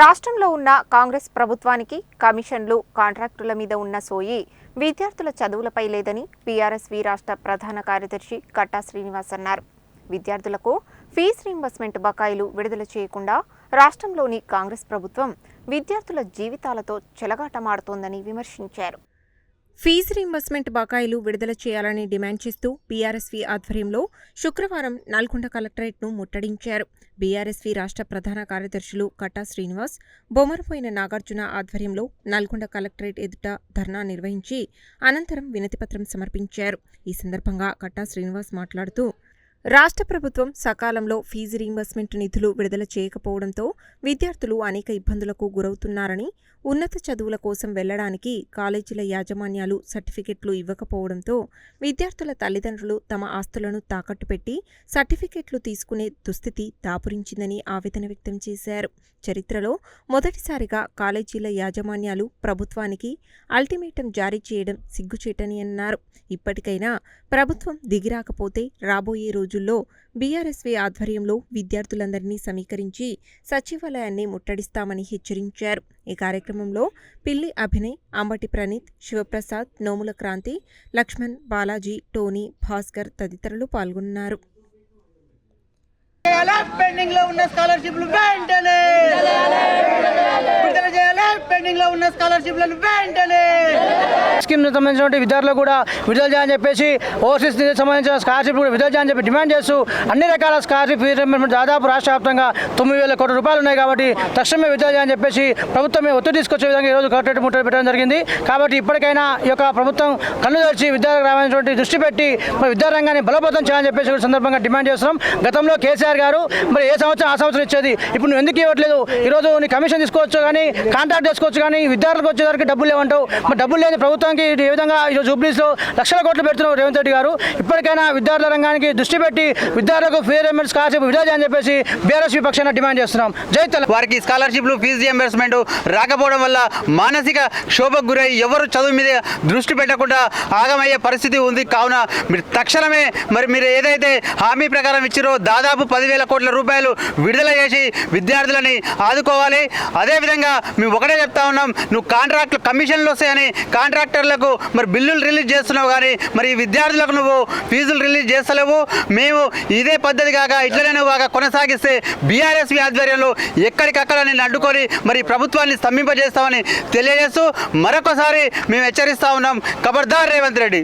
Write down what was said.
రాష్ట్రంలో ఉన్న కాంగ్రెస్ ప్రభుత్వానికి కమిషన్లు కాంట్రాక్టుల మీద ఉన్న సోయి విద్యార్థుల చదువులపై లేదని పీఆర్ఎస్వి రాష్ట్ర ప్రధాన కార్యదర్శి కట్టా శ్రీనివాస్ అన్నారు. విద్యార్థులకు ఫీజు రీంబర్స్మెంట్ బకాయిలు విడుదల చేయకుండా రాష్ట్రంలోని కాంగ్రెస్ ప్రభుత్వం విద్యార్థుల జీవితాలతో చెలగాటమాడుతోందని విమర్శించారు. ఫీజు రీంబర్స్మెంట్ బకాయిలు విడుదల చేయాలని డిమాండ్ చేస్తూ బీఆర్ఎస్వి ఆధ్వర్యంలో శుక్రవారం నల్గొండ కలెక్టరేట్ను ముట్టడించారు. బీఆర్ఎస్వి రాష్ట్ర ప్రధాన కార్యదర్శులు కట్టా శ్రీనివాస్ బొమ్మరపోయిన నాగార్జున ఆధ్వర్యంలో నల్గొండ కలెక్టరేట్ ఎదుట ధర్నా నిర్వహించి అనంతరం వినతిపత్రం సమర్పించారు. ఈ సందర్భంగా కట్టా శ్రీనివాస్ మాట్లాడుతూ రాష్ట్ర ప్రభుత్వం సకాలంలో ఫీజు రీంబర్స్మెంట్ నిధులు విడుదల చేయకపోవడంతో విద్యార్థులు అనేక ఇబ్బందులకు గురవుతున్నారని ఉన్నత చదువుల కోసం వెళ్ళడానికి కాలేజీల యాజమాన్యాలు సర్టిఫికెట్లు ఇవ్వకపోవడంతో విద్యార్థుల తల్లిదండ్రులు తమ ఆస్తులను తాకట్టు పెట్టి సర్టిఫికెట్లు తీసుకునే దుస్థితి దాపురించిందని ఆవేదన వ్యక్తం చేశారు. చరిత్రలో మొదటిసారిగా కాలేజీల యాజమాన్యాలు ప్రభుత్వానికి అల్టిమేటం జారీ చేయడం సిగ్గుచేటని అన్నారు. ఇప్పటికైనా ప్రభుత్వం దిగిరాకపోతే రాబోయే రోజు రోజుల్లో బీఆర్ఎస్వీ ఆధ్వర్యంలో విద్యార్థులందరినీ సమీకరించి సచివాలయాన్ని ముట్టడిస్తామని హెచ్చరించారు. ఈ కార్యక్రమంలో పిల్లి అభినయ్ అంబటి ప్రణీత్ శివప్రసాద్ నోముల క్రాంతి లక్ష్మణ్ బాలాజీ టోనీ భాస్కర్ తదితరులు పాల్గొన్నారు. పెండింగ్లో ఉన్న స్కాలర్షిప్లు వెంటనే! పెండింగ్లో ఉన్న స్కాలర్షిప్లను వెంటనే! స్కీమ్ సంబంధించిన విద్యార్థులు కూడా విడుదల చేయని చెప్పేసి ఓవర్సీస్ సంబంధించిన స్కాలర్షిప్ కూడా విడుదల చేయని చెప్పి డిమాండ్ చేస్తూ అన్ని రకాల స్కాలర్షిప్ దాదాపు రాష్ట్ర వ్యాప్తంగా తొమ్మిది వేల కోట్ల రూపాయలు ఉన్నాయి కాబట్టి తక్షణమే విడుదల అని చెప్పేసి ప్రభుత్వం ఒత్తిడి తీసుకొచ్చే విధంగా ఈరోజు కలెక్టరేట్ ముట్టడి పెట్టడం జరిగింది. కాబట్టి ఇప్పటికైనా ఈ యొక్క ప్రభుత్వం కన్ను తెరిచి విద్యార్థులకు రావాల్సినటువంటి దృష్టి పెట్టి మరి విద్యారంగాన్ని బలోపేతం చేయాలని చెప్పేసి కూడా సందర్భంగా డిమాండ్ చేస్తున్నాం. గతంలో కేసీఆర్ గారు మరి ఏ సంవత్సరం ఆ సంవత్సరం ఇచ్చేది? ఇప్పుడు నువ్వు ఎందుకు ఇవ్వట్లేదు? ఈరోజు నీ కమిషన్ తీసుకోవచ్చు కానీ కాంట్రాక్ట్ చేసుకోవచ్చు కానీ విద్యార్థులకు వచ్చేసరికి డబ్బులు లేవంటావు. మరి డబ్బులు లేని ప్రభుత్వానికి ఏ విధంగా ఈరోజు జూబ్లీస్లో లక్షల కోట్లు పెడుతున్నారు రేవంత్ రెడ్డి గారు. ఇప్పటికైనా విద్యార్థుల రంగానికి దృష్టి పెట్టి విద్యార్థులకు ఫీజు రీయింబర్స్ స్కాలర్షిప్ విడుదల అని చెప్పేసి బీఆర్ఎస్ పక్షాన డిమాండ్ చేస్తున్నాం. జై తెలంగాణ. వారికి స్కాలర్షిప్లు ఫీజు రియంబర్స్మెంట్ రాకపోవడం వల్ల మానసిక క్షోభకు గురై ఎవరు చదువు మీద దృష్టి పెట్టకుండా ఆగమయ్యే పరిస్థితి ఉంది. కావున మీరు తక్షణమే మరి మీరు ఏదైతే హామీ ప్రకారం ఇచ్చారో దాదాపు పదివేల కోట్ల రూపాయలు విడుదల చేసి విద్యార్థులని ఆదుకోవాలి. అదేవిధంగా మేము ఒకటే చెప్తా ఉన్నాం. నువ్వు కాంట్రాక్ట్ కమిషన్లు వస్తాయని కాంట్రాక్టర్లకు మరి బిల్లులు రిలీజ్ చేస్తున్నావు కానీ మరి విద్యార్థులకు నువ్వు ఫీజులు రిలీజ్ చేస్తలేవు. మేము ఇదే పద్ధతి కాక ఇట్లనే నువ్వు కాక కొనసాగిస్తే బీఆర్ఎస్ ఆధ్వర్యంలో ఎక్కడికక్కడ నేను అడ్డుకొని మరి ప్రభుత్వాన్ని స్తంభింపజేస్తామని తెలియజేస్తూ మరొకసారి మేము హెచ్చరిస్తా ఉన్నాం. ఖబర్దార్ రేవంత్ రెడ్డి.